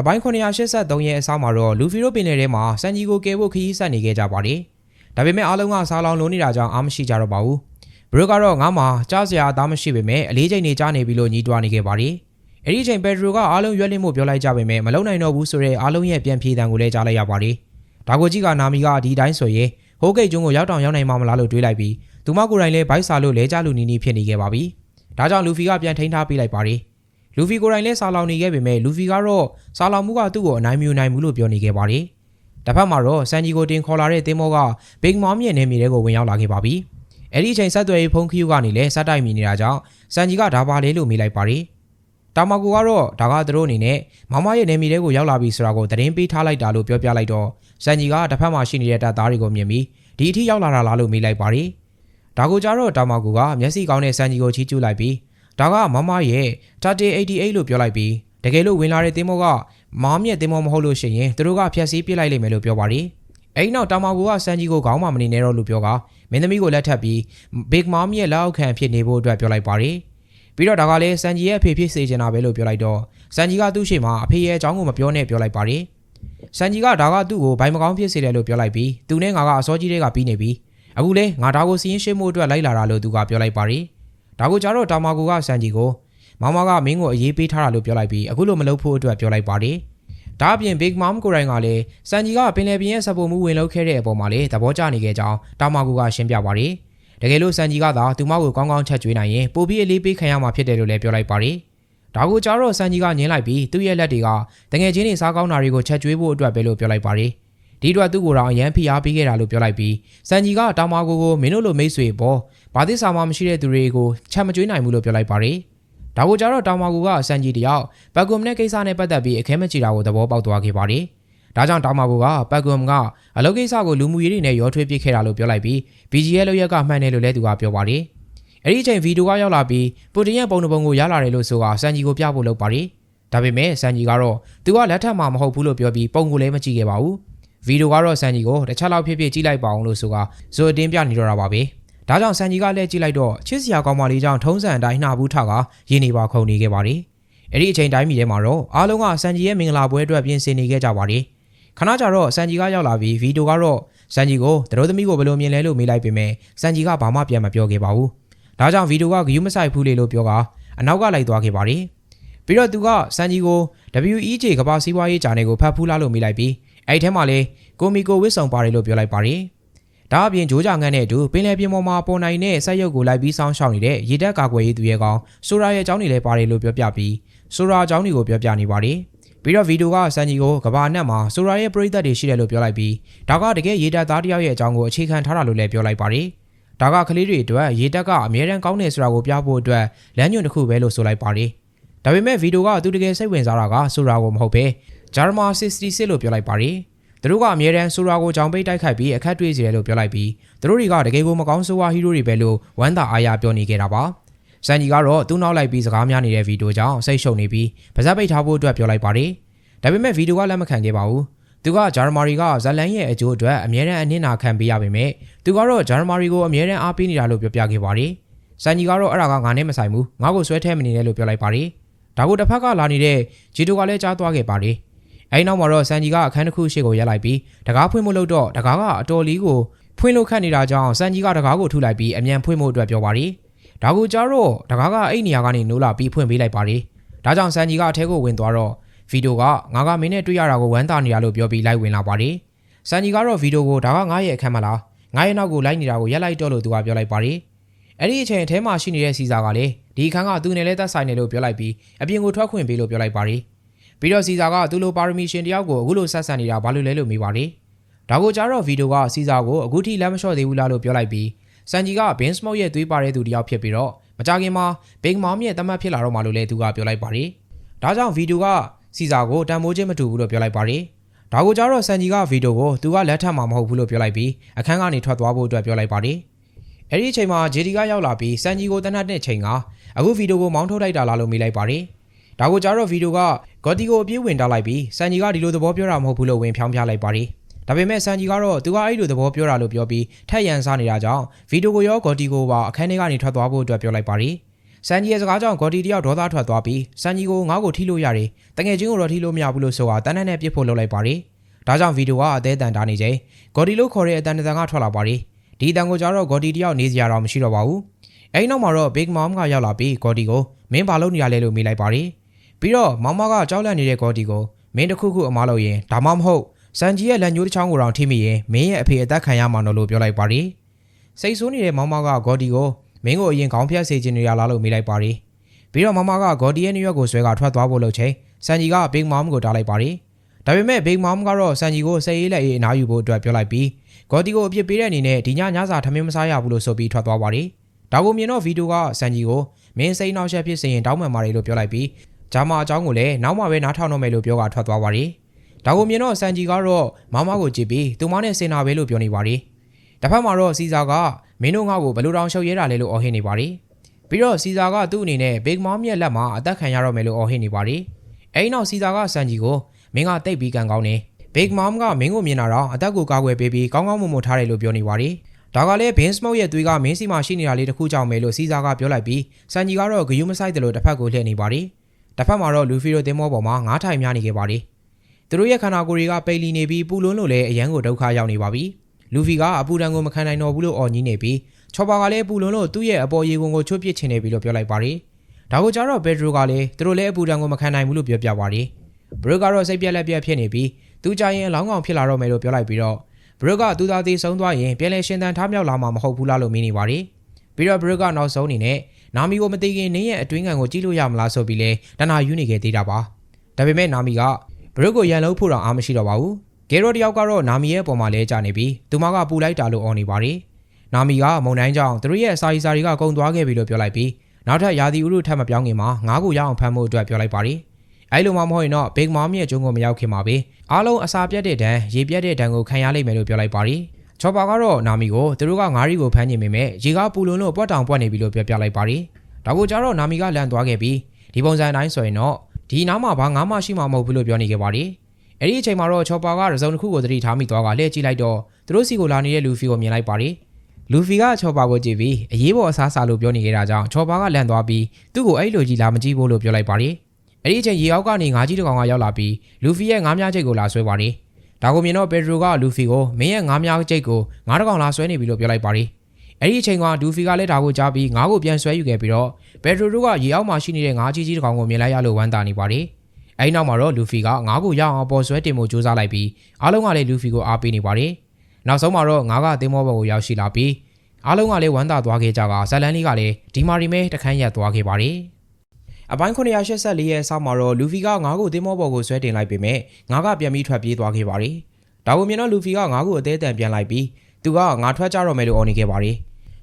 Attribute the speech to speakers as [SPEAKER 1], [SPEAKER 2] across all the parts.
[SPEAKER 1] အပိုင်း983ရဲ့အစားမှာတော့လူဖီရိုပင်လယ်ထဲမှာစန်ဂျီကိုကယ်ဖို့ခရီးဆက်နေခဲ့ကြပါတယ်။ဒါပေမဲ့အားလုံးကစားလောင်လုံးနေတာကြောင့်အားမရှိကြတော့ပါဘူး။ဘရိုကတော့ငါမှကြားစရာအသားမရှိပေမဲ့အလေးချိန်နေကြားနေပြီလို့ညီးတွားနေခဲ့ပါတယ်။အဲ့ဒီအချိန်ပက်ဒရိုကအားလုံးရွက်လင့်မှုပြောလိုက်ကြပေမဲ့မလုံနိုင်တော့ဘူးဆိုတဲ့အားလုံးရဲ့ပြန်ပြေးတံကိုလည်းကြားလိုက်ရပါတယ်။ဒါကိုကြည့်ကနာမီကဒီတိုင်းဆိုရင်ဟိုးကိတ်ကျွန်းကိုရောက်တောင်ရောက်နိုင်မှာမလားလို့တွေးလိုက်ပြီးသူမကိုယ်တိုင်လည်းဘိုက်စာလို့လဲကြလူနီနီဖြစ်နေခဲ့ပါပြီ။ဒါကြောင့်လူဖီကပြန်ထိန်းထားပေးလိုက်ပါတယ်။ လူဖီကိုယ်တိုင်လည်းစာလောင်နေခဲ့ပေမဲ့လူဖီကတော့စာလောင်မှုကသူ့ကိုအနိုင်မယူနိုင်ဘူးလို့ပြောနေခဲ့ပါတယ်။တစ်ဖက်မှာတော့စန်ဂျီကိုတင်ခေါ်လာတဲ့တင်းမောကဘိတ်မောင်ရဲ့နေမြေတွေကိုဝင်ရောက်လာခဲ့ပါပြီ။အဲ့ဒီအချိန်ဆက်သွယ်ရေးဖုန်းခယူကနေလည်းစက်တိုက်မိနေတာကြောင့်စန်ဂျီကဒါပါလေလို့မိလိုက်ပါတယ်။တာမာကူကတော့ဒါကသူတို့အနေနဲ့မမရဲ့နေမြေတွေကိုရောက်လာပြီဆိုတာကိုသတင်းပေးထားလိုက်တာလို့ပြောပြလိုက်တော့စန်ဂျီကတစ်ဖက်မှာရှိနေတဲ့တပ်သားတွေကိုမြင်ပြီးဒီအထိရောက်လာတာလားလို့မေးလိုက်ပါတယ်။ဒါကိုကြတော့တာမာကူကမျက်စိကောင်းတဲ့စန်ဂျီကိုချီးကျူးလိုက်ပြီး ဒါကမမရဲ့3088လို့ပြောလိုက်ပြီးတကယ်လို့ဝင်လာတဲ့တင်းမောကမောင်မြက်တင်းမောမဟုတ်လို့ရှိရင်သူတို့ကဖျက်ဆီးပစ်လိုက်လိမ့်မယ်လို့ပြောပါတယ်။အဲဒီနောက်တာမာကူကစန်ဂျီကိုခေါင်းမမနေနဲ့တော့လို့ပြောကမင်းသမီးကိုလက်ထပ်ပြီးဘစ်မောင်မြက်လက်အောက်ခံဖြစ်နေဖို့အတွက်ပြောလိုက်ပါတယ်။ပြီးတော့ဒါကလည်းစန်ဂျီရဲ့အဖေဖြစ်စေချင်တာပဲလို့ပြောလိုက်တော့စန်ဂျီကသူ့ရှိမှအဖေရဲ့အကြောင်းကိုမပြောနဲ့ပြောလိုက်ပါတယ်။စန်ဂျီကဒါကသူ့ကိုဘိုင်မကောင်းဖြစ်စေတယ်လို့ပြောလိုက်ပြီးသူနဲ့ငါကအစောကြီးတွေကပြီးနေပြီ။အခုလေငါဒါကိုစီးရင်ရှင်းမှုအတွက်လိုက်လာတာလို့သူကပြောလိုက်ပါတယ်။ ဒါကိုကြတော့တာမာကူကစန်ဂျီကိုမမကမင်းကိုအရေးပေးထားတာလို့ပြောလိုက်ပြီးအခုလိုမလုပ်ဖို့အတွက်ပြောလိုက်ပါတယ်။ဒါအပြင် Big Mom ကိုယ်တိုင်ကလည်းစန်ဂျီကပင်လယ်ပြင်ရဲ့စပိုမှုဝင်လုပ်ခဲ့တဲ့အပေါ်မှာလည်းသဘောကျနေခဲ့ကြောင်းတာမာကူကရှင်းပြပါတယ်။တကယ်လို့စန်ဂျီကသာသူမကိုကောင်းကောင်းချက်ကျွေးနိုင်ရင်ပိုပြီးအလေးပေးခံရမှာဖြစ်တယ်လို့လည်းပြောလိုက်ပါတယ်။ဒါကိုကြတော့စန်ဂျီကညင်းလိုက်ပြီးသူ့ရဲ့လက်တွေကတငယ်ချင်းတွေစားကောင်းတာတွေကိုချက်ကျွေးဖို့အတွက်ပဲလို့ပြောလိုက်ပါတယ်။ဒီအတွက်သူ့ကိုယ်တော်အရန်ဖိအားပေးခဲ့တာလို့ပြောလိုက်ပြီးစန်ဂျီကတာမာကိုကိုမင်းတို့လိုမိတ်ဆွေပေါ် ဘာသစ္စာမှမရှိတဲ့သူတွေကိုချက်မကျွေးနိုင်ဘူးလို့ပြောလိုက်ပါတယ်။ဒါကိုကြတော့တောင်မာကူကအစံကြီးတယောက်ဘက်ကွမ်နဲ့ကိစ္စနဲ့ပတ်သက်ပြီးအခဲမချီတာကိုသဘောပေါက်သွားခဲ့ပါတယ်။ဒါကြောင့်တောင်မာကူကဘက်ကွမ်ကအလုပ်ကိစ္စကိုလူမှုရေးတွေနဲ့ရောထွေးပစ်ခဲ့တာလို့ပြောလိုက်ပြီး BGL လောက်ရက်ကမှန်တယ်လို့လည်းသူကပြောပါတယ်။အဲ့ဒီအချိန်ဗီဒီယိုကရောက်လာပြီးပူတင်ရဲ့ပုံနှပုံကိုရလာတယ်လို့ဆိုတာစံကြီးကိုပြဖို့လုပ်ပါတယ်။ဒါပေမဲ့စံကြီးကတော့သူကလက်ထပ်မှာမဟုတ်ဘူးလို့ပြောပြီးပုံကိုလည်းမကြည့်ခဲ့ပါဘူး။ဗီဒီယိုကတော့စံကြီးကိုတစ်ချက်လောက်ဖြစ်ဖြစ်ကြည့်လိုက်ပါအောင်လို့ဆိုတာဇိုအတင်းပြနေတော့တာပါပဲ။ ဒါကြောင့်ဆန်ကြီးကလည်းကြည့်လိုက်တော့ချစ်စရာကောင်းမလေးကြောင့်ထုံးစံအတိုင်းနှာဘူးထကရင်းနေပါခုန်နေခဲ့ပါတယ်။အဲ့ဒီအချိန်တိုင်းမီထဲမှာတော့အားလုံးကဆန်ကြီးရဲ့မင်္ဂလာပွဲအတွက်ပြင်ဆင်နေခဲ့ကြပါတယ်။ခဏကြာတော့ဆန်ကြီးကရောက်လာပြီးဗီဒီယိုကတော့ဆန်ကြီးကိုတရိုးသမီးကိုဘယ်လိုမြင်လဲလို့မေးလိုက်ပေမဲ့ဆန်ကြီးကဘာမှပြန်မပြောခဲ့ပါဘူး။ဒါကြောင့်ဗီဒီယိုကဂယူးမဆိုင်ဘူးလေလို့ပြောကအနောက်ကလိုက်သွားခဲ့ပါတယ်။ပြီးတော့သူကဆန်ကြီးကို WEJ ကမ္ဘာစီးပွားရေးဂျာနယ်ကိုဖတ်ဖူးလားလို့မေးလိုက်ပြီးအဲ့ဒီထဲမှာလေကိုမီကိုဝစ်ဆောင်ပါတယ်လို့ပြောလိုက်ပါတယ်။ ဒါအပြင်ဂျိုးကြငန်းနဲ့အတူပင်လယ်ပြင်ပေါ်မှာပေါ်နိုင်တဲ့ဆက်ရုပ်ကိုလိုက်ပြီးစောင်းရှောက်နေတဲ့ရေတပ်ကာကွယ်ရေးသူရဲကောင်ဆိုရာရဲ့အကြောင်းတွေလည်းပါတယ်လို့ပြောပြပြီးဆိုရာအကြောင်းတွေကိုပြောပြနေပါတယ်ပြီးတော့ဗီဒီယိုကစန်ကြီးကိုကဘာနက်မှာဆိုရာရဲ့ပရိသတ်တွေရှိတယ်လို့ပြောလိုက်ပြီးဒါကတကယ်ရေတပ်သားတယောက်ရဲ့အကြောင်းကိုအခြေခံထားတာလို့လည်းပြောလိုက်ပါတယ်ဒါကကလေးတွေအတွက်ရေတပ်ကအမြဲတမ်းကောင်းတယ်ဆိုတာကိုပြဖို့အတွက်လမ်းညွှန်တစ်ခုပဲလို့ဆိုလိုက်ပါတယ်ဒါပေမဲ့ဗီဒီယိုကသူတကယ်စိတ်ဝင်စားတာကဆိုရာကိုမဟုတ်ပဲဂျာမာ66လို့ပြောလိုက်ပါတယ် သူတို့ကအမြဲတမ်းဆိုရာကိုကြောင်ပိတ်တိုက်ခိုက်ပြီးအခက်တွေ့စေတယ်လို့ပြောလိုက်ပြီးသူတို့တွေကတကယ်ကိုမကောင်းဆိုးဝါးဟီးရိုးတွေပဲလို့ဝမ်းသာအားရပြောနေခဲ့တာပါ။စန်ကြီးကတော့သူ့နောက်လိုက်ပြီးစကားများနေတဲ့ဗီဒီယိုကြောင့်စိတ်ရှုပ်နေပြီးပါဇက်ပိတ်ထားဖို့အတွက်ပြောလိုက်ပါတယ်။ဒါပေမဲ့ဗီဒီယိုကလက်မခံခဲ့ပါဘူး။သူကဂျာမာရီကဇလန်ရဲ့အကျိုးအတွက်အမြဲတမ်းအနစ်နာခံပေးရပေမဲ့သူကတော့ဂျာမာရီကိုအမြဲတမ်းအားပေးနေတာလို့ပြောပြခဲ့ပါတယ်။စန်ကြီးကတော့အဲ့ဒါကငါနဲ့မဆိုင်ဘူး။ငါ့ကိုဆွဲထဲမနေနဲ့လို့ပြောလိုက်ပါတယ်။ဒါကိုတစ်ဖက်ကလာနေတဲ့ဂျီတိုကလည်းကြားသွားခဲ့ပါတယ်။ အဲဒီနောက်မှာတော့စန်ဂျီကအခန်းတစ်ခုရှေ့ကိုရက်လိုက်ပြီးတကားဖွင့်မှုလို့တော့တကားကအတော်လေးကိုဖွင့်လို့ခတ်နေတာကြောင့်စန်ဂျီကတကားကိုထုလိုက်ပြီးအမြန်ဖွင့်မှုအတွက်ပြောပါရီဒါကိုကြားတော့တကားကအဲ့နေရာကနေနိုးလာပြီးဖွင့်ပေးလိုက်ပါရီဒါကြောင့်စန်ဂျီကအထဲကိုဝင်သွားတော့ဗီဒီယိုကငါကမင်းနဲ့တွေ့ရတာကိုဝမ်းသာနေရလို့ပြောပြီးလိုက်ဝင်လာပါရီစန်ဂျီကတော့ဗီဒီယိုကိုဒါကငါရဲ့အခန်းမလားငါရဲ့နောက်ကိုလိုက်နေတာကိုရက်လိုက်တော့လို့သူကပြောလိုက်ပါရီအဲ့ဒီအချိန်အထဲမှာရှိနေတဲ့စီစာကလည်းဒီအခန်းကသူနဲ့လဲသက်ဆိုင်တယ်လို့ပြောလိုက်ပြီးအပြင်ကိုထွက်ခွင့်ပေးလို့ပြောလိုက်ပါရီ ပြီးတော့စီဇာကသူ့လိုပါရမီရှင်တယောက်ကိုအခုလိုဆက်ဆံနေတာဘာလို့လဲလို့မေးပါတယ်ဒါကိုကြားတော့ဗီဒီယိုကစီဇာကိုအခုထိလက်မလျှော့သေးဘူးလားလို့ပြောလိုက်ပြီးစန်ဂျီကဘင်းစမော့ရဲ့သွေးပါတဲ့သူတယောက်ဖြစ်ပြီးတော့မကြခင်မှာဘိန်းမောင်ရဲ့တမတ်ဖြစ်လာတော့မှလို့လည်းသူကပြောလိုက်ပါတယ်ဒါကြောင့်ဗီဒီယိုကစီဇာကိုတန်မိုးချင်းမတူဘူးလို့ပြောလိုက်ပါတယ်ဒါကိုကြားတော့စန်ဂျီကဗီဒီယိုကိုသူကလက်ထပ်မှာမဟုတ်ဘူးလို့ပြောလိုက်ပြီးအခန်းကနေထွက်သွားဖို့အတွက်ပြောလိုက်ပါတယ်အဲ့ဒီအချိန်မှာဂျေဒီကရောက်လာပြီးစန်ဂျီကိုတနတ်တဲ့ချိန်ကအခုဗီဒီယိုကိုမောင်းထုတ်လိုက်တာလားလို့မေးလိုက်ပါတယ် ဒါကိုကြားတော့ဗီဒီယိုကဂေါ်တီကိုအပြေးဝင်ထားလိုက်ပြီးစန်ဂျီကဒီလိုသဘောပြောတာမဟုတ်ဘူးလို့ဝင်ဖြောင်းပြလိုက်ပါတယ်ဒါပေမဲ့စန်ဂျီကတော့သူကအဲ့လိုသဘောပြောတာလို့ပြောပြီးထက်ရန်စားနေတာကြောင့်ဗီဒီယိုကိုရောဂေါ်တီကိုပါအခန်းထဲကနေထွက်သွားဖို့အတွက်ပြောလိုက်ပါတယ်စန်ဂျီရဲ့စကားကြောင့်ဂေါ်ဒီတယောက်ဒေါသထွက်သွားပြီးစန်ဂျီကိုငါ့ကိုထိလို့ရတယ်တငယ်ချင်းကိုတော့ထိလို့မရဘူးလို့ဆိုတာတန်းတန်းနဲ့ပြစ်ဖို့လုပ်လိုက်ပါတယ်ဒါကြောင့်ဗီဒီယိုကအသေးအတန်တားနေချိန်ဂေါ်ဒီလို့ခေါ်တဲ့အတန်တန်ကထွက်လာပါတယ်ဒီအတန်ကိုကြတော့ဂေါ်ဒီတယောက်နေစရာတော့မရှိတော့ပါဘူးအဲဒီနောက်မှာတော့ Big Mom ကရောက်လာပြီးဂေါ်ဒီကိုမင်းဘာလုပ်နေရလဲလို့မေးလိုက်ပါတယ် ပြီးတော့မောင်မကကြောက်လန့်နေတဲ့ဂေါ်ဒီကိုမင်းတစ်ခုခုအမားလို့ရင်ဒါမှမဟုတ်စန်ဂျီရဲ့လက်ညှိုးတစ်ချောင်းကိုတောင်ထိမိရင်မင်းရဲ့အဖေအသက်ခံရမှာနော်လို့ပြောလိုက်ပါတယ်စိတ်ဆိုးနေတဲ့မောင်မကဂေါ်ဒီကိုမင်းကိုအရင်ခေါင်းဖြတ်စေချင်နေရလားလို့မေးလိုက်ပါတယ်ပြီးတော့မောင်မကဂေါ်ဒီရဲ့နယူးယောက်ကိုဆွဲကထွက်သွားဖို့လုပ်ချိန်စန်ဂျီက Big Mom ကိုတားလိုက်ပါတယ်ဒါပေမဲ့ Big Mom ကတော့စန်ဂျီကိုစိတ်အေးလက်အေးအနားယူဖို့အတွက်ပြောလိုက်ပြီးဂေါ်ဒီကိုအပြစ်ပေးတဲ့အနေနဲ့ဒီညညစာထမင်းမစားရဘူးလို့ဆိုပြီးထွက်သွားပါတယ်ဒါကိုမြင်တော့ဗီဒီယိုကစန်ဂျီကိုမင်းစိတ်နှောက်ယှက်ဖြစ်စေရင်တောင်းပန်ပါတယ်လို့ပြောလိုက်ပြီး ဂျာမာအကြောင်းကိုလည်းနောက်မှပဲနားထောင်တော့မယ်လို့ပြောကထွက်သွားပါတယ်ဒါကိုမြင်တော့စန်ဂျီကတော့မမကိုကြည့်ပြီးသူမနဲ့စင်နာပဲလို့ပြောနေပါတယ်တစ်ဖက်မှာတော့စီဇာကမင်းတို့ငါ့ကိုဘယ်လိုတောင်ရှုပ်ရဲတာလဲလို့အော်ဟစ်နေပါတယ်ပြီးတော့စီဇာကသူ့အနေနဲ့ Big Mom ရဲ့လက်မှာအသက်ခံရတော့မယ်လို့အော်ဟစ်နေပါတယ်အဲဒီနောက်စီဇာကစန်ဂျီကိုမင်းကတိတ်ပြီးကန်ကောင်းနေ Big Mom ကမင်းကိုမြင်လာတော့အသက်ကိုကာကွယ်ပေးပြီးကောင်းကောင်းမွန်မွန်ထားတယ်လို့ပြောနေပါတယ်ဒါကလည်း Bean Smoke ရဲ့သွေးကမင်းစီမှာရှိနေတာလေးတစ်ခုကြောင့်ပဲလို့စီဇာကပြောလိုက်ပြီးစန်ဂျီကတော့ဂယုမဆိုင်တယ်လို့တစ်ဖက်ကိုလှည့်နေပါတယ် တစ်ဖက်မှာတော့လူဖီတို့တင်မောပေါ်မှာငားထိုင်များနေခဲ့ပါတယ်သူတို့ရဲ့ခန္ဓာကိုယ်တွေကပိတ်လီနေပြီးပူလွန်းလို့လည်းအရန်ကိုဒုက္ခရောက်နေပါပြီလူဖီကအပူဒဏ်ကိုမခံနိုင်တော့ဘူးလို့အော်ကြီးနေပြီးချော်ပါကလည်းပူလွန်းလို့သူ့ရဲ့အပေါ်ရေကုန်ကိုချွတ်ပစ်ချင်နေပြီလို့ပြောလိုက်ပါတယ်ဒါကိုကြတော့ဘက်ဒရိုကလည်းသူတို့လည်းအပူဒဏ်ကိုမခံနိုင်ဘူးလို့ပြောပြပါတယ်ဘရိုကတော့စိတ်ပြက်လက်ပြက်ဖြစ်နေပြီးသူကြရင်လောင်းကောင်ဖြစ်လာတော့မယ်လို့ပြောလိုက်ပြီးတော့ဘရိုကသူသားသေးဆုံးသွားရင်ပြန်လဲရှင်သန်ထားမြောက်လာမှာမဟုတ်ဘူးလားလို့မင်းနေပါတယ်ပြီးတော့ဘရိုကနောက်ဆုံးအနေနဲ့ နာမီကိုမသိခင်နင်းရဲ့အတွင်းခံကိုကြည့်လို့ရမလားဆိုပြီးလဲတနာယူနေခဲ့သေးတာပါဒါပေမဲ့နာမီကဘရိုကိုရန်လုံးဖို့တော့အားမရှိတော့ပါဘူးဂေရိုတယောက်ကတော့နာမီရဲ့အပေါ်မှာလဲကြနေပြီးသူမကပူလိုက်တာလို့အော်နေပါတယ်နာမီကမုံတိုင်းကြောင့်သူတို့ရဲ့အစာရီစာတွေကကုန်သွားခဲ့ပြီလို့ပြောလိုက်ပြီးနောက်ထပ်ယာဒီဥရုထပ်မပြောင်းခင်မှာငါးကိုရအောင်ဖမ်းဖို့အတွက်ပြောလိုက်ပါတယ်အဲ့လိုမှမဟုတ်ရင်တော့ Big Mom ရဲ့ကျုံးကိုမရောက်ခင်မှာပဲအားလုံးအစာပြတ်တဲ့ဒဏ်ရေပြတ်တဲ့ဒဏ်ကိုခံရလိမ့်မယ်လို့ပြောလိုက်ပါတယ် ချော်ပါကတော့နာမီကိုသူတို့ကငါးရီကိုဖမ်းနေမိမဲ့ရေကားပူလွန်လို့ပွက်တောင်ပွက်နေပြီလို့ပြောပြလိုက်ပါတယ်ဒါကိုကြတော့နာမီကလန်သွားခဲ့ပြီးဒီပုံစံအတိုင်းဆိုရင်တော့ဒီနားမှာဘာငါးမှရှိမှာမဟုတ်ဘူးလို့ပြောနေခဲ့ပါတယ်အဲ့ဒီအချိန်မှာတော့ချော်ပါကရစုံတစ်ခုကိုသတိထားမိသွားကလှည့်ကြည့်လိုက်တော့သူတို့စီကိုလာနေတဲ့လူဖီကိုမြင်လိုက်ပါတယ်လူဖီကချော်ပါကိုကြည့်ပြီးအရေးပေါ်အစားစားလို့ပြောနေခဲ့တာကြောင့်ချော်ပါကလန်သွားပြီးသူ့ကိုအဲ့လိုကြီးလာမကြည့်ဖို့လို့ပြောလိုက်ပါတယ်အဲ့ဒီအချိန်ရေအောက်ကနေငါးကြီးတစ်ကောင်ကရောက်လာပြီးလူဖီရဲ့ငါးမြားချိတ်ကိုလာဆွဲပါတယ် ဒါကိုမြင်တော့ပက်ဒရိုကလူဖီကိုမင်းရဲ့ငါးမြားချိတ်ကိုငါးတစ်ကောင်လာဆွဲနေပြီလို့ပြောလိုက်ပါတယ်အဲ့ဒီအချိန်ကဒူဖီကလည်းဒါကိုကြားပြီးငါးကိုပြန်ဆွဲယူခဲ့ပြီးတော့ပက်ဒရိုတို့ကရေအောက်မှာရှိနေတဲ့ငါးကြီးကြီးတစ်ကောင်ကိုမြင်လိုက်ရလို့ဝမ်းသာနေပါတယ်အဲဒီနောက်မှာတော့လူဖီကငါးကိုရအောင်ပေါ်ဆွဲတင်ဖို့ကြိုးစားလိုက်ပြီးအားလုံးကလည်းလူဖီကိုအားပေးနေပါတယ်နောက်ဆုံးမှာတော့ငါးကသင်းမောဘော်ကိုရောက်ရှိလာပြီးအားလုံးကလည်းဝမ်းသာသွားခဲ့ကြကဇလန်လေးကလည်းဒီမာရီမဲတခန်းရက်သွားခဲ့ပါတယ် အပိုင်း984ရဲ့ဆောက်မှာတော့လူဖီကငါးကိုသင်းမောဘော်ကိုဆွဲတင်လိုက်ပေမဲ့ငါးကပြန်ပြီးထွက်ပြေးသွားခဲ့ပါတယ်ဒါကိုမြင်တော့လူဖီကငါးကိုအသေးအတန်ပြန်လိုက်ပြီးသူကငါထွက်ကြတော့မယ်လို့အော်နေခဲ့ပါတယ်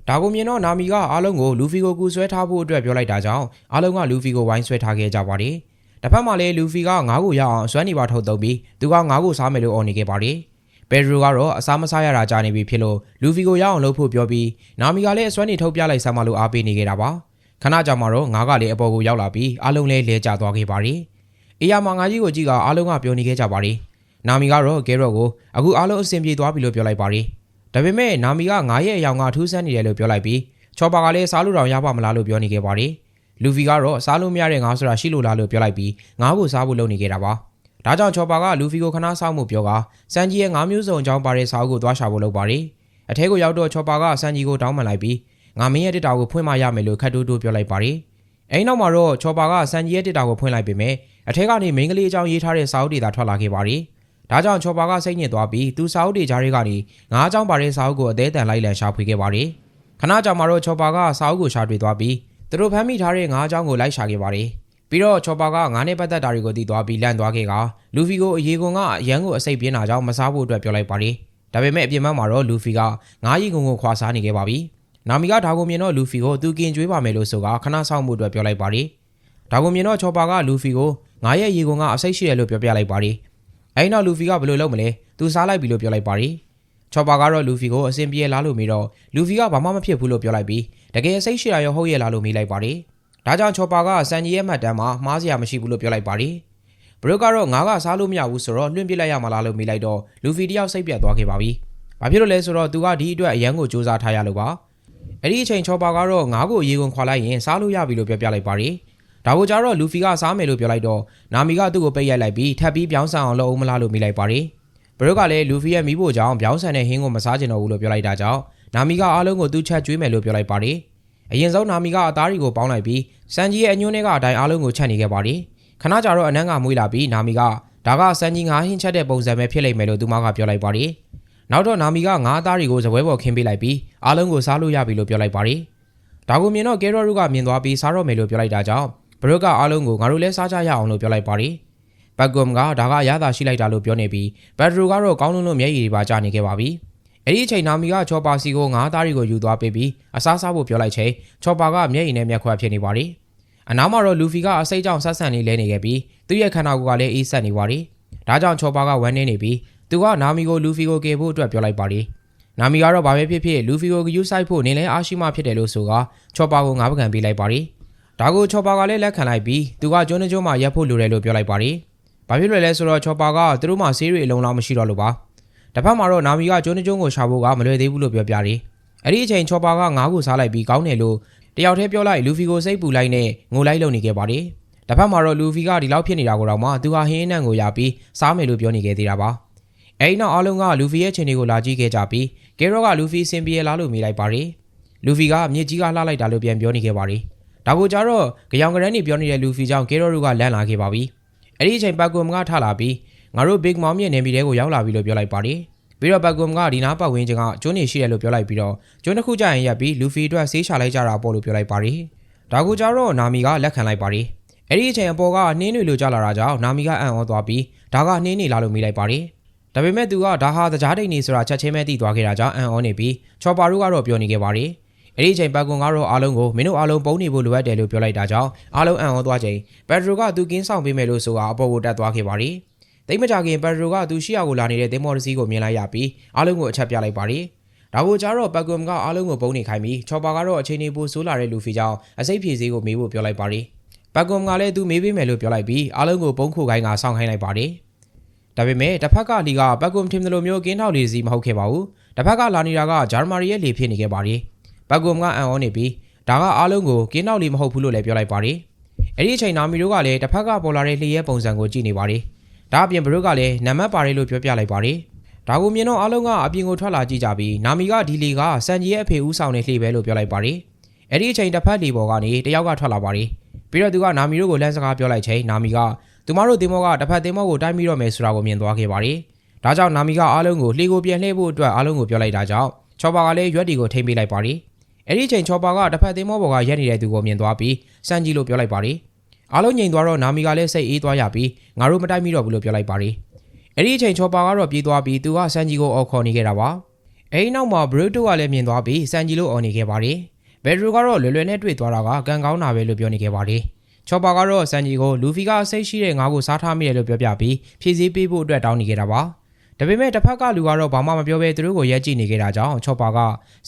[SPEAKER 1] ဒါကိုမြင်တော့နာမီကအားလုံးကိုလူဖီကိုကူဆွဲထားဖို့အတွက်ပြောလိုက်တာကြောင့်အားလုံးကလူဖီကိုဝိုင်းဆွဲထားခဲ့ကြပါတယ်။တစ်ဖက်မှာလည်းလူဖီကငါးကိုရအောင်အစွမ်းနေပါထုတ်သုံးပြီးသူကငါးကိုစားမယ်လို့အော်နေခဲ့ပါတယ်။ပက်ဒရိုကတော့အစားမစားရတာကြာနေပြီဖြစ်လို့လူဖီကိုရအောင်လုပ်ဖို့ပြောပြီးနာမီကလည်းအစွမ်းနေထုတ်ပြလိုက်စမ်းမလို့အားပေးနေခဲ့တာပါ။ ခဏကြာမှတော့ငါးကလည်းအပေါ်ကိုရောက်လာပြီးအားလုံးလည်းလဲကျသွားခဲ့ပါတယ်။အေးရမှာငါကြီးကိုကြည့်ကအားလုံးကပြောနေခဲ့ကြပါတယ်။နာမီကတော့ဂဲရော့ကိုအခုအားလုံးအဆင်ပြေသွားပြီလို့ပြောလိုက်ပါတယ်။ဒါပေမဲ့နာမီကငါရဲ့အယောင်ကထူးဆန်းနေတယ်လို့ပြောလိုက်ပြီးချော်ပါကလည်းစားလို့တော့ရပါမလားလို့ပြောနေခဲ့ပါတယ်။လူဗီကတော့စားလို့မရတဲ့ငါဆိုတာရှိလို့လားလို့ပြောလိုက်ပြီးငါ့ကိုစားဖို့လုပ်နေခဲ့တာပါ။ဒါကြောင့်ချော်ပါကလူဗီကိုခဏစောင့်မှုပြောကစန်ဂျီရဲ့ငါးမျိုးစုံအကြောင်းပါတဲ့စာအုပ်ကိုသွားရှာဖို့လုပ်ပါတယ်။အထဲကိုရောက်တော့ချော်ပါကစန်ဂျီကိုတောင်းပန်လိုက်ပြီး ငါမင်းရဲ့တစ်တာကိုဖွင့်မရမယ်လို့ခတ်တိုးတိုးပြောလိုက်ပါတယ်။အဲဒီနောက်မှာတော့ချော်ပါကစန်ဂျီရဲ့တစ်တာကိုဖွင့်လိုက်ပေမဲ့အထဲကနေမိန်းကလေးအကြောင်းရေးထားတဲ့စာအုပ်တွေသာထွက်လာခဲ့ပါတယ်။ဒါကြောင့်ချော်ပါကစိတ်ညစ်သွားပြီးသူစာအုပ်တွေကြားထဲကနေငါးအကြောင်းပါတဲ့စာအုပ်ကိုအသေးတန်လိုက်လံရှာဖွေခဲ့ပါတယ်။ခဏကြာမှတော့ချော်ပါကစာအုပ်ကိုရှာတွေ့သွားပြီးသူတို့ဖမ်းမိထားတဲ့ငါးအကြောင်းကိုလိုက်ရှာခဲ့ပါတယ်။ပြီးတော့ချော်ပါကငါးနဲ့ပတ်သက်တာတွေကိုသိသွားပြီးလန့်သွားခဲ့ကလူဖီကိုအရေးကွန်ကအရန်ကိုအစိတ်ပြင်းတာကြောင့်မစားဖို့အတွက်ပြောလိုက်ပါတယ်။ဒါပေမဲ့အပြင်ဘက်မှာတော့လူဖီကငါးရီကွန်ကိုခွာစားနေခဲ့ပါပြီ။ နာမီကဒါကိုမြင်တော့လူဖီကိုသူကင်ကျွေးပါမယ်လို့ဆိုကခဏဆောင်မှုအတွက်ပြောလိုက်ပါတယ်။ဒါကိုမြင်တော့ချော်ပါကလူဖီကိုငါရဲ့ရေကွန်ကအစိတ်ရှိတယ်လို့ပြောပြလိုက်ပါတယ်။အဲဒီနောက်လူဖီကဘယ်လိုလုပ်မလဲ။သူစားလိုက်ပြီလို့ပြောလိုက်ပါတယ်။ချော်ပါကတော့လူဖီကိုအဆင်ပြေလားလို့မေးတော့လူဖီကဘာမှမဖြစ်ဘူးလို့ပြောလိုက်ပြီးတကယ်စိတ်ရှိတာရောဟုတ်ရဲ့လားလို့မေးလိုက်ပါတယ်။ဒါကြောင့်ချော်ပါကစန်ကြီးရဲ့မှတ်တမ်းမှာမှားစရာမရှိဘူးလို့ပြောလိုက်ပါတယ်။ဘရုတ်ကတော့ငါကစားလို့မရဘူးဆိုတော့လွှင့်ပစ်လိုက်ရမှာလားလို့မေးလိုက်တော့လူဖီတယောက်စိတ်ပြတ်သွားခဲ့ပါပြီ။ဘာဖြစ်လို့လဲဆိုတော့သူကဒီအတွက်အရန်ကိုစူးစမ်းထားရလို့ပါ။ အဲ့ဒီအချိန်ချော်ပါကတော့ငါးကိုရေကုန်ခွာလိုက်ရင်စားလို့ရပြီလို့ပြောပြလိုက်ပါတယ်ဒါကိုကြတော့လူဖီကစားမယ်လို့ပြောလိုက်တော့နာမီကသူ့ကိုပိတ်ရိုက်လိုက်ပြီးထပ်ပြီးပြောင်းဆန်အောင်လုပ်အောင်မလားလို့မိလိုက်ပါတယ်ဘရုတ်ကလည်းလူဖီရဲ့မိဖို့ကြောင့်ပြောင်းဆန်တဲ့ဟင်းကိုမစားချင်တော့ဘူးလို့ပြောလိုက်တာကြောင့်နာမီကအားလုံးကိုသူ့ချက်ကျွေးမယ်လို့ပြောလိုက်ပါတယ်အရင်ဆုံးနာမီကအသားတွေကိုပေါင်းလိုက်ပြီးစန်ကြီးရဲ့အညွန့်တွေကအတိုင်းအားလုံးကိုချက်နေခဲ့ပါတယ်ခဏကြာတော့အနန်းကမွေးလာပြီးနာမီကဒါကစန်ကြီးငါဟင်းချက်တဲ့ပုံစံပဲဖြစ်လိမ့်မယ်လို့သူမကပြောလိုက်ပါတယ် နောက်တော့နာမီကငါးသားတွေကိုဇပွဲပေါ်ခင်းပေးလိုက်ပြီးအားလုံးကိုစားလို့ရပြီလို့ပြောလိုက်ပါတယ်ဒါကိုမြင်တော့ကဲရော့ရုကမြင်သွားပြီးစားတော့မယ်လို့ပြောလိုက်တာကြောင့်ဘရုတ်ကအားလုံးကိုငါတို့လည်းစားကြရအောင်လို့ပြောလိုက်ပါတယ်ဘတ်ကွမ်ကဒါကရတာရှိလိုက်တာလို့ပြောနေပြီးဘတ်ဒရိုကတော့ကောင်းလုံးလုံးမျက်ရည်တွေပါကျနေခဲ့ပါပြီအဲ့ဒီအချိန်နာမီကချော်ပါစီကိုငါးသားတွေကိုယူသွားပေးပြီးအစားစားဖို့ပြောလိုက်ချိန်ချော်ပါကမျက်ရည်နဲ့မျက်ခွက်ဖြစ်နေပါတယ်အနားမှာတော့လူဖီကအစိတ်ကြောင့်ဆက်ဆန်နေလဲနေခဲ့ပြီးသူ့ရဲ့ခန္ဓာကိုယ်ကလည်းအေးဆက်နေပါတယ်ဒါကြောင့်ချော်ပါကဝမ်းနေနေပြီး သူကနာမီကိုလူဖီကိုကယ်ဖို့အတွက်ပြောလိုက်ပါတယ်နာမီကတော့ဘာပဲဖြစ်ဖြစ်လူဖီကိုဂယူးဆိုင်ဖို့နေလဲအားရှိမှဖြစ်တယ်လို့ဆိုကချော်ပါကိုငါးပကံပေးလိုက်ပါတယ်ဒါကိုချော်ပါကလည်းလက်ခံလိုက်ပြီးသူကကျွန်းကျွန်းမှာရက်ဖို့လိုတယ်လို့ပြောလိုက်ပါတယ်ဘာဖြစ်လို့လဲဆိုတော့ချော်ပါကသူတို့မှဆေးရီအလုံးလောက်မရှိတော့လို့ပါတစ်ဖက်မှာတော့နာမီကကျွန်းကျွန်းကိုရှာဖို့ကမလွယ်သေးဘူးလို့ပြောပြတယ်အဲ့ဒီအချိန်ချော်ပါကငါးကိုစားလိုက်ပြီးကောင်းတယ်လို့တယောက်တည်းပြောလိုက်လူဖီကိုစိတ်ပူလိုက်နဲ့ငိုလိုက်လုံနေခဲ့ပါတယ်တစ်ဖက်မှာတော့လူဖီကဒီလောက်ဖြစ်နေတာကိုတော့မှသူဟာဟင်းအနံ့ကိုရပြီးစားမယ်လို့ပြောနေခဲ့သေးတာပါ အဲဒီနောက်အားလုံးကလူဖီရဲ့ခြေတွေကိုလာကြည့်ခဲ့ကြပြီးကဲရော့ကလူဖီစင်ပြေလားလို့မိလိုက်ပါတယ်လူဖီကမြေကြီးကလှလိုက်တာလို့ပြန်ပြောနေခဲ့ပါတယ်ဒါကိုကြတော့ကြောင်ကရန်နေပြောနေတဲ့လူဖီကြောင့်ကဲရော့တို့ကလန့်လာခဲ့ပါပြီအဲ့ဒီအချိန်ပတ်ကွန်ကထလာပြီးငါတို့ Big Mom ရဲ့နေပြည်တော်ကိုရောက်လာပြီလို့ပြောလိုက်ပါတယ်ပြီးတော့ပတ်ကွန်ကဒီနားပတ်ဝန်းကျင်ကကျွန်းနေရှိတယ်လို့ပြောလိုက်ပြီးတော့ကျွန်းတစ်ခုကြာရင်ရပ်ပြီးလူဖီအတွက်ဆေးချလိုက်ကြတာပေါ့လို့ပြောလိုက်ပါတယ်ဒါကိုကြတော့နာမီကလက်ခံလိုက်ပါတယ်အဲ့ဒီအချိန်အပေါ်ကနှင်းတွေလိုကြလာတာကြောင့်နာမီကအံ့ဩသွားပြီးဒါကနှင်းနေလာလို့မိလိုက်ပါတယ် ဒါပေမဲ့သူကဒါဟာတကြားတိတ်နေဆိုတာချက်ချင်းပဲသိသွားခဲ့တာကြောင့်အံ့ဩနေပြီးချော်ပါတို့ကတော့ပြောနေခဲ့ပါတယ်အဲ့ဒီအချိန်ပတ်ကွန်ကတော့အားလုံးကိုမင်းတို့အားလုံးပုံနေဖို့လိုအပ်တယ်လို့ပြောလိုက်တာကြောင့်အားလုံးအံ့ဩသွားချိန်ပက်ဒရိုကသူကင်းဆောင်ပေးမယ်လို့ဆိုတာအပေါ်ကိုတက်သွားခဲ့ပါတယ်။တိတ်မကြခင်ပက်ဒရိုကသူရှိရကိုလာနေတဲ့တင်မော်တစီကိုမြင်လိုက်ရပြီးအားလုံးကိုအချက်ပြလိုက်ပါတယ်။ဒါကိုကြတော့ပတ်ကွန်ကအားလုံးကိုပုံနေခိုင်းပြီးချော်ပါကတော့အချိန်နေပိုဆိုးလာတဲ့လူဖီကြောင့်အစိတ်ဖြေစည်းကိုမေးဖို့ပြောလိုက်ပါတယ်။ပတ်ကွန်ကလည်းသူမေးပေးမယ်လို့ပြောလိုက်ပြီးအားလုံးကိုပုံခုခိုင်းကစောင့်ခိုင်းလိုက်ပါတယ်။ ဒါပေမဲ့တစ်ဖက်ကလီကပတ်ကွန်ထင်တယ်လို့မျိုးကင်းထောက်လေးစီမဟုတ်ခဲ့ပါဘူး။တစ်ဖက်ကလာနေတာကဂျာမာရီရဲ့လေဖြစ်နေခဲ့ပါတယ်။ဘတ်ကွမ်ကအံ့ဩနေပြီးဒါကအားလုံးကိုကင်းနောက်လီမဟုတ်ဘူးလို့လည်းပြောလိုက်ပါတယ်။အဲ့ဒီအချိန်နာမီတို့ကလည်းတစ်ဖက်ကပေါ်လာတဲ့လှည့်ရဲပုံစံကိုကြည့်နေပါတယ်။ဒါအပြင်ဘရုတ်ကလည်းနံပါတ်ပါတယ်လို့ပြောပြလိုက်ပါတယ်။ဒါကိုမြင်တော့အားလုံးကအပြင်ကိုထွက်လာကြည့်ကြပြီးနာမီကဒီလီကစန်ဂျီရဲ့အဖေဦးဆောင်တဲ့လှည့်ပဲလို့ပြောလိုက်ပါတယ်။အဲ့ဒီအချိန်တစ်ဖက်လီပေါ်ကနေတယောက်ကထွက်လာပါတယ်။ပြီးတော့သူကနာမီတို့ကိုလမ်းစကားပြောလိုက်ချိန်နာမီက သူမတို့တင်မောကတစ်ဖက်တင်မောကိုတိုင်းပြီးတော့မယ်ဆိုတာကိုမြင်သွားခဲ့ပါတယ်။ဒါကြောင့်နာမီကအားလုံးကိုလှည့်ကိုပြန်လှည့်ဖို့အတွက်အားလုံးကိုပြောလိုက်တာကြောင့်ချောပါကလည်းရွက်ဒီကိုထိမ့်ပေးလိုက်ပါတယ်။အဲ့ဒီအချိန်ချော်ပါကတစ်ဖက်သင်းမောပေါ်ကရက်နေတဲ့သူကိုမြင်သွားပြီးစန်ကြီးလို့ပြောလိုက်ပါတယ်။အားလုံးငြိမ်သွားတော့နာမီကလည်းစိတ်အေးသွားရပြီးငါတို့မတိုက်မိတော့ဘူးလို့ပြောလိုက်ပါတယ်။အဲ့ဒီအချိန်ချော်ပါကတော့ပြေးသွားပြီးသူကစန်ကြီးကိုအော်ခေါ်နေခဲ့တာပါ။အဲ့ဒီနောက်မှာဘရူတိုကလည်းမြင်သွားပြီးစန်ကြီးလို့အော်နေခဲ့ပါတယ်။ဘယ်ဒရိုကတော့လွယ်လွယ်နဲ့တွေ့သွားတာကကံကောင်းတာပဲလို့ပြောနေခဲ့ပါတယ်။ ချော်ပါကတော့စန်ကြီးကိုလူဖီကစိတ်ရှိတဲ့ငါးကိုစားထားမိတယ်လို့ပြောပြပြီးဖြည့်ဆည်းပေးဖို့အတွက်တောင်းနေခဲ့တာပါ။ဒါပေမဲ့တစ်ဖက်ကလူကတော့ဘာမှမပြောဘဲသူတို့ကိုရက်ကြည့်နေခဲ့တာကြောင့်ချော့ပါက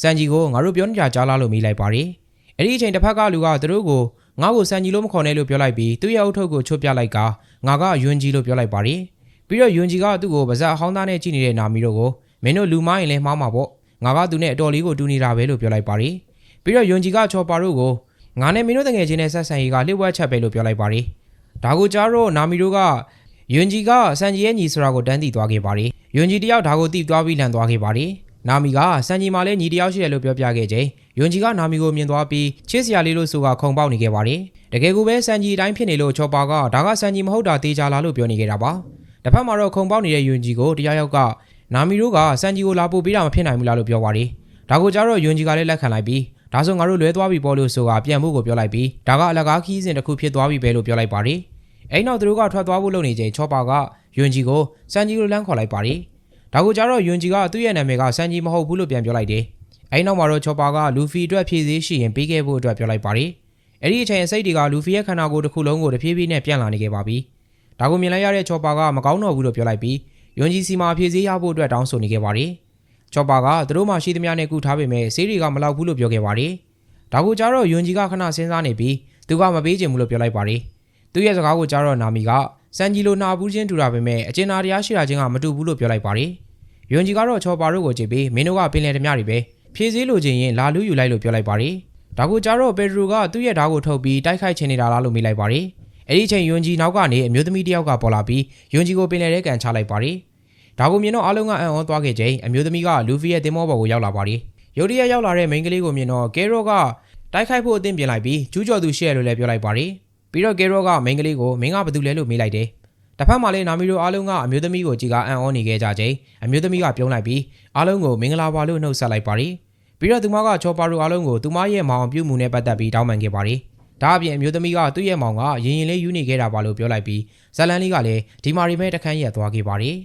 [SPEAKER 1] စန်ဂျီကိုငါတို့ပြောနေကြကြားလာလို့မိလိုက်ပါတယ်။အဲ့ဒီအချိန်တစ်ဖက်ကလူကသူတို့ကိုငါ့ကိုစန်ဂျီလို့မခေါ်နဲ့လို့ပြောလိုက်ပြီးသူ့ရဲ့အုတ်ထုပ်ကိုချွတ်ပြလိုက်ကငါကယွန်းဂျီလို့ပြောလိုက်ပါတယ်။ပြီးတော့ယွန်းဂျီကသူ့ကိုဗဇက်အဟောင်းသားနဲ့ကြည့်နေတဲ့နာမီတို့ကိုမင်းတို့လူမိုင်းရင်လည်းမှားမှာပေါ့။ငါကသူနဲ့အတော်လေးကိုတူနေတာပဲလို့ပြောလိုက်ပါတယ်။ပြီးတော့ယွန်းဂျီကချော်ပါတို့ကို ငါနဲ့မင်းတို့တငယ်ချင်းနဲ့ဆက်ဆံရေးကလှည့်ဝက်ချက်ပဲလို့ပြောလိုက်ပါတယ်။ဒါကိုကြားတော့နာမီတို့ကယွန်ဂျီကစန်ဂျီရဲ့ညီဆိုတာကိုတန်းသိသွားခဲ့ပါတယ်။ယွန်ဂျီတယောက်ဒါကိုသိသွားပြီးလန်သွားခဲ့ပါတယ်။နာမီကစန်ဂျီမှာလည်းညီတယောက်ရှိတယ်လို့ပြောပြခဲ့ချိန်ယွန်ဂျီကနာမီကိုမြင်သွားပြီးချစ်စရာလေးလို့ဆိုတာခုံပေါက်နေခဲ့ပါတယ်။တကယ်ကိုပဲစန်ဂျီအတိုင်းဖြစ်နေလို့ချော်ပါကဒါကစန်ဂျီမဟုတ်တာတေချာလာလို့ပြောနေခဲ့တာပါ။တစ်ဖက်မှာတော့ခုံပေါက်နေတဲ့ယွန်ဂျီကိုတယောက်ယောက်ကနာမီတို့ကစန်ဂျီကိုလာပို့ပေးတာမဖြစ်နိုင်ဘူးလားလို့ပြောပါတယ်။ဒါကိုကြတော့ယွန်ဂျီကလည်းလက်ခံလိုက်ပြီး ဒါဆိုငါတို့လွဲသွားပြီပေါ်လို့ဆိုတာပြန်ဖို့ကိုပြောလိုက်ပြီးဒါကအလကားခီးစဉ်တစ်ခုဖြစ်သွားပြီပဲလို့ပြောလိုက်ပါတယ်။အဲ့နောက်သူတို့ကထွက်သွားဖို့လုပ်နေချိန်ချောပါကယွန်ဂျီကိုစန်ဂျီကိုလမ်းခေါ်လိုက်ပါတယ်။ဒါကိုကြတော့ယွန်ဂျီကသူ့ရဲ့နာမည်ကစန်ဂျီမဟုတ်ဘူးလို့ပြန်ပြောလိုက်တယ်။အဲ့နောက်မှာတော့ချောပါကလူဖီအတွက်ဖြည့်စည်းရှိရင်ပေးခဲ့ဖို့အတွက်ပြောလိုက်ပါတယ်။အဲ့ဒီအချိန်အစိတ်တွေကလူဖီရဲ့ခန္ဓာကိုယ်တစ်ခုလုံးကိုတဖြည်းဖြည်းနဲ့ပြန်လာနေခဲ့ပါပြီ။ဒါကိုမြင်လိုက်ရတဲ့ချောပါကမကောင်းတော့ဘူးလို့ပြောလိုက်ပြီးယွန်ဂျီစီမှာဖြည့်စည်းရဖို့အတွက်တောင်းဆိုနေခဲ့ပါတယ်။ ချောပါကသူတို့မှရှိသမျှနဲ့ကူထားပေမဲ့ဆေးတွေကမလောက်ဘူးလို့ပြောခဲ့ပါတယ်။ဒါကိုကြတော့ယွန်ဂျီကခဏစဉ်းစားနေပြီးသူကမပေးချင်ဘူးလို့ပြောလိုက်ပါတယ်။သူ့ရဲ့စကားကိုကြားတော့နာမီကစန်ဂျီလိုနာဘူးချင်းတူတာပဲမဲ့အကျဉ်းသားတရားရှိတာချင်းကမတူဘူးလို့ပြောလိုက်ပါတယ်။ယွန်ဂျီကတော့ချော်ပါတို့ကိုကြည့်ပြီးမင်းတို့ကပင်လယ်ဓမြတွေပဲဖြည့်စည်းလိုချင်ရင်လာလူယူလိုက်လို့ပြောလိုက်ပါတယ်ဒါကိုကြတော့ပက်ဒရိုကသူ့ရဲ့ဓာတ်ကိုထုတ်ပြီးတိုက်ခိုက်ချင်နေတာလားလို့မေးလိုက်ပါတယ်အဲ့ဒီအချိန်ယွန်ဂျီနောက်ကနေအမျိုးသမီးတစ်ယောက်ကပေါ်လာပြီးယွန်ဂျီကိုပင်လယ်ထဲကန်ချလိုက်ပါတယ် ဒါကိုမြင်တော့အားလုံးကအံ့ဩသွားခဲ့ချိန်အမျိုးသမီးကလူဖီရဲ့တင်မောပေါ်ကိုရောက်လာပါတယ်ရုတ်တရက်ရောက်လာတဲ့မိန်းကလေးကိုမြင်တော့ကဲရော့ကတိုက်ခိုက်ဖို့အသင့်ပြင်လိုက်ပြီးကျူးကျော်သူရှေ့ရလို့လည်းပြောလိုက်ပါတယ်ပြီးတော့ကဲရော့ကမိန်းကလေးကိုမင်းကဘာတူလဲလို့မေးလိုက်တယ်တစ်ဖက်မှာလည်းနာမီတို့အားလုံးကအမျိုးသမီးကိုကြည်ကအံ့ဩနေခဲ့ကြချိန်အမျိုးသမီးကပြုံးလိုက်ပြီးအားလုံးကိုမင်္ဂလာပါလို့နှုတ်ဆက်လိုက်ပါတယ်ပြီးတော့သူမကချောပါတို့အားလုံးကိုသူမရဲ့မောင်ပြုမှုနဲ့ပတ်သက်ပြီးတောင်းပန်ခဲ့ပါတယ်ဒါအပြင်အမျိုးသမီးကသူ့ရဲ့မောင်ကရင်ရင်လေးယူနေခဲ့တာပါလို့ပြောလိုက်ပြီးဇလန်လေးကလည်းဒီမာရီမဲတခန်းရက်သွားခဲ့ပါတယ်